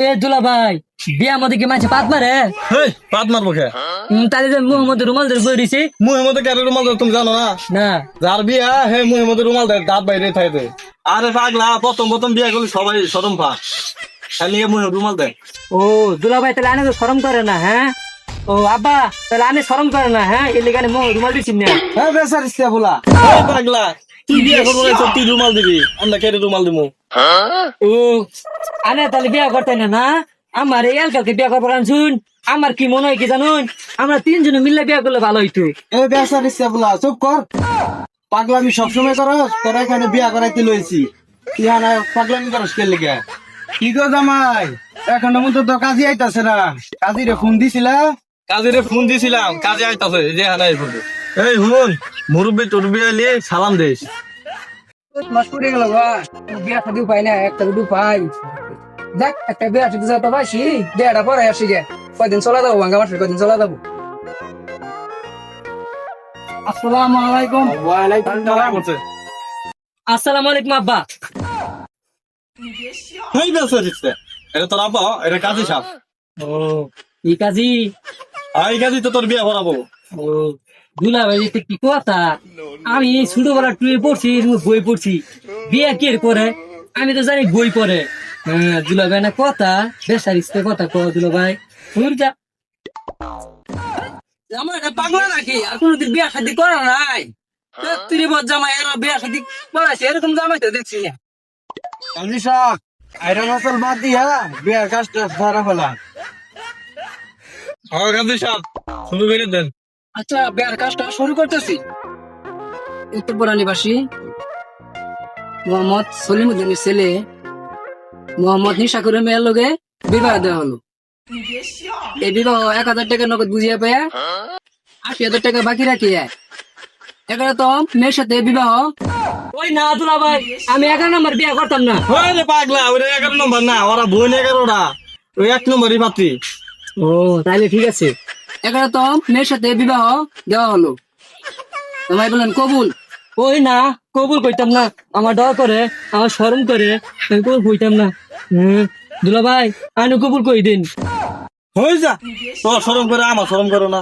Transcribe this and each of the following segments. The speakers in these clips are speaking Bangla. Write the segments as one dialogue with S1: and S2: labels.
S1: এ দুলা ভাই বিয়া মধ্যে কি মাঝে পাত মারে?
S2: হেই পাত মারবো কে?
S1: তাহলে যে মোহাম্মদ রুমাল ধরে বই দিছি।
S2: মুহের মধ্যে ক্যারে রুমাল দেয় তুমি জানো না?
S1: না।
S2: যার বিয়া হে মুহের মধ্যে রুমাল দেয় দাঁত বাইরে থাকে আরে পাগলা প্রথম প্রথম বিয়া করলে সবাই সরম পা খালি মুহে রুমাল দেয়
S1: ও দুলা ভাই তাহলে আনে তো শরম করে না হ্যাঁ? ও আব্বা তাহলে আনে শরম করে না হ্যাঁ? এর লেগে মোহ রুমাল দিছি না।
S3: হ্যাঁ বেসার ইস্তা বলা
S2: পাগলা তুই বিয়া করব তুই রুমাল দিবি আমরা কেটে রুমাল দিব
S1: ও আনে তাহলে বিয়া করতে না না? আমার এই এলকালকে বিয়া করব শুন? আমার কি মনে হয় কি জানুন? আমরা তিনজনে মিললে বিয়া করলে ভালো হইতো।
S3: এ বেসার ইস্তা বলা চুপ কর। পাগলামি সবসময় করস তোরা এখানে বিয়া করাইতে লইছি। তুই হানা পাগলামি করস কে লেগে? কি গো জামাই? এখন মতো তো কাজী আইতাছে না। কাজী রে ফোন দিছিলা?
S2: কাজে ফোন দিছিলাম কাজে আইতাছে যে হানাই ফোন এই হুন মুরব্বি টুরবি আইলে সালাম দেশ
S4: মাস পড়ে গেল বিয়া শাদি পাই না একটা দুটো পাই। দেখ একটা বিয়া শাদি যাতে পাইছি বিয়াটা পরে আসি গে। কয়দিন চলা যাব ভাঙ্গা মাসে কয়দিন চলা যাব?
S3: আসসালামু আলাইকুম। ওয়ালাইকুম সালাম।
S1: আসসালামু আলাইকুম আব্বা।
S2: হেই বেসা দিচ্ছে এটা তোর আব্বা এটা কাজে সাপ
S1: ও এই কাজী?
S2: কাজে তো তোর বিয়া করাবো।
S1: দুলা ভাই কি কথা? আমি ছোটবেলা টুয়ে পড়ছি বই পড়ছি। বিয়ে কে করে আমি তো জানি বই পড়ে। হ্যাঁ দুলা ভাই না কথা? বেসার ইস্তে কথা কো দুলা ভাই। যা।
S4: আমার এটা পাগলা নাকি? আর কোনোদিন বিয়া শাদি করা নাই? তুই বদ জামাই এর বিয়া শাদি করাইছে? এরকম জামাই তো দেখছি না।
S3: আইরন আসল বাদ দিয়া বিয়ার কাজটা সারা ফেলা।
S2: আমার কাজে সাপ শুরু করে দেন।
S4: আচ্ছা বিয়ার কাজটা শুরু করতেছি। উত্তরপুরা নিবাসী মোহাম্মদ সলিমুদ্দিনের ছেলে মোহাম্মদ নিশাকুরের মেয়ের লোকে বিবাহ দেওয়া হলো। এই বিবাহ এক হাজার টাকা নগদ বুঝিয়ে পেয়ে আশি হাজার টাকা বাকি রাখিয়ে। এগারো তো মেয়ের সাথে বিবাহ।
S1: ওই না দুলা ভাই আমি এগারো নম্বর বিয়ে করতাম না।
S2: ওই রে পাগলা ওই এগারো নম্বর না ওরা বোন এগারোটা। ওই এক নম্বরই পাত্রী।
S1: ও তাহলে ঠিক আছে।
S4: এগারো তো মেয়ের সাথে বিবাহ দেওয়া হলো। তোমায় বললেন কবুল?
S1: ওই না কবুল কইতাম না। আমার ডর করে আমার শরম করে আমি কবুল কইতাম না। হুম দুলা ভাই আমি কবুল কই দিন?
S2: হয়ে যা। তোর সরম করে আমার সরম করো না।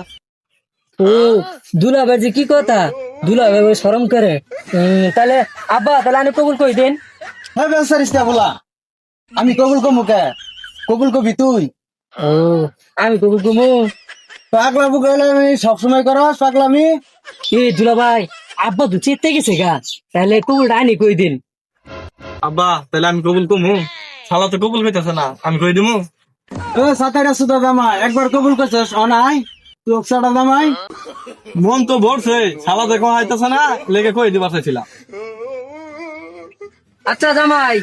S1: ও দুলা ভাই যে কি কথা? দুলা ভাই শরম করে। হুম, তাহলে আব্বা তাহলে আমি কবুল কই দিন?
S3: হ্যাঁ বেসার ইস্তা বলা। আমি কবুল কমু কে? কবুল কবি তুই?
S1: ও আমি কবুল কমু
S3: পাগলা বুকাইলে আমি সবসময় করস পাগলামি।
S1: এ দুলা ভাই আব্বা তো চেতে গেছে গা। তাহলে কবুল আনি কই দিন?
S2: আব্বা তাহলে আমি কবুল কমু। শালা তো কবুল কইতেছে না আমি কই দিমু?
S3: ও সাতাইরা সুদা জামাই একবার কবুল করছিস অনাই। তুই সাটা জামাই।
S2: মন তো ভরছে শালা দেখো আইতাছে না লেগে কই দিবা চাইছিলাম।
S4: আচ্ছা জামাই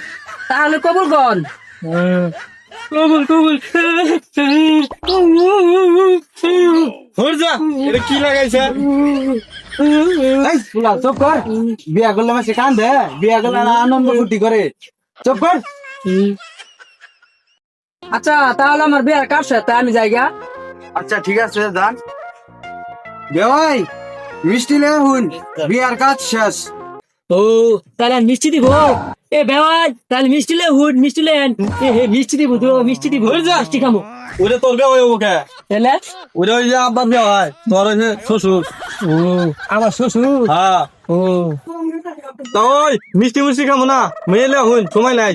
S4: তাহলে কবুল কর।
S1: হুম, কবুল কবুল
S2: যা এটা কি লাগাইছে?
S3: এই ফুলা চুপ কর। বিয়া করলে মাসে কান্দে। বিয়া করলে আনন্দ ফুর্তি করে। চুপ কর।
S4: আচ্ছা তাহলে আমার বিয়ার কার সাথে? আমি যাইগা
S3: আচ্ছা ঠিক আছে যান। বেওয়াই মিষ্টি লে হুন বিয়ার কাজ শেষ।
S1: ও তাহলে মিষ্টি দিব? এ বেওয়াই তাহলে মিষ্টি লে হুড মিষ্টি লেন এ হে মিষ্টি দিব তো মিষ্টি দিব। মিষ্টি খামো।
S2: ওরে তোর বিয়া হইব কে?
S1: তাহলে?
S2: ওরে ওই যে আব্বার হয় তোর ওই যে শ্বশুর।
S1: ও আমার শ্বশুর?
S2: হ্যাঁ।
S1: ও।
S2: তাই মিষ্টি মিষ্টি খামো না মেয়েলে হুন সময় নাই।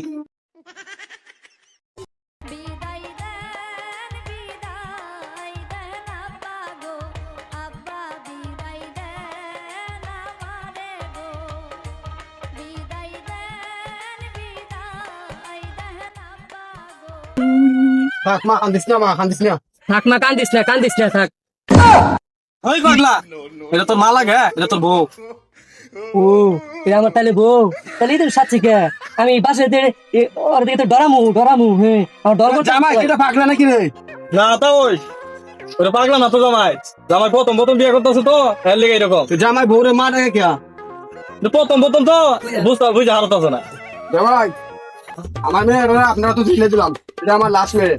S3: থাক মা কান্দিস না মা কান্দিস না।
S1: থাক মা কান্দিস না কান্দিস না থাক।
S2: ওই পাগলা এটা তোর মা লাগে এটা তোর বউ।
S1: ও এটা আমার তাহলে বউ। তাহলে তো সাচ্ছি কে? আমি বাসে ওর দিকে তো ডরামু ডরামু হ্যাঁ। আমার ডর করছে
S3: জামাই কেটা পাগলা নাকি রে?
S2: না তা ওই ওটা পাগলা না তো জামাই। জামাই প্রথম প্রথম বিয়ে করতেছে তো এর লেগে এরকম।
S3: তুই জামাই বউরে মা ডাকে কে?
S2: প্রথম প্রথম তো বুঝতে বুঝে হারতেছে না।
S3: জামাই আমার মেয়ে আপনারা তো ঢিলে দিলাম। এটা আমার লাস্ট মেয়ে।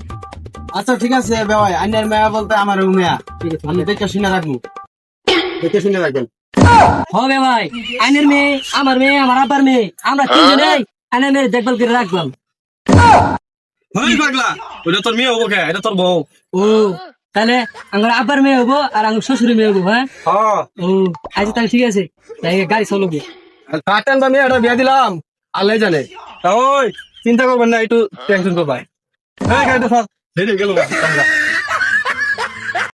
S3: আচ্ছা ঠিক আছে বেওয়াই আইনের মেয়া বলতে আমার মেয়া। আমি দেখে শুনে রাখব। দেখে শুনে রাখবেন।
S1: হবে ভাই। আইনের মেয়ে আমার মেয়ে আমার আব্বার মেয়ে। আমরা তিনজনে আইনের মেয়ে দেখভাল করে রাখলাম।
S2: হই পাগলা। ওটা তোর মেয়ে হব কে? এটা তোর বউ।
S1: ও তাহলে আমার আব্বার মেয়ে হব আর আমার শ্বশুরের মেয়ে হব হ্যাঁ?
S2: হ্যাঁ।
S1: ও আচ্ছা তাহলে ঠিক আছে। তাই গাড়ি চলবে।
S2: কাটেন বা মেয়ে এটা বিয়া দিলাম। আল্লাহ জানে ওই। চিন্তা করবেন না একটু টেনশন করবাই হ্যাঁ গাড়িটা স্যার গেল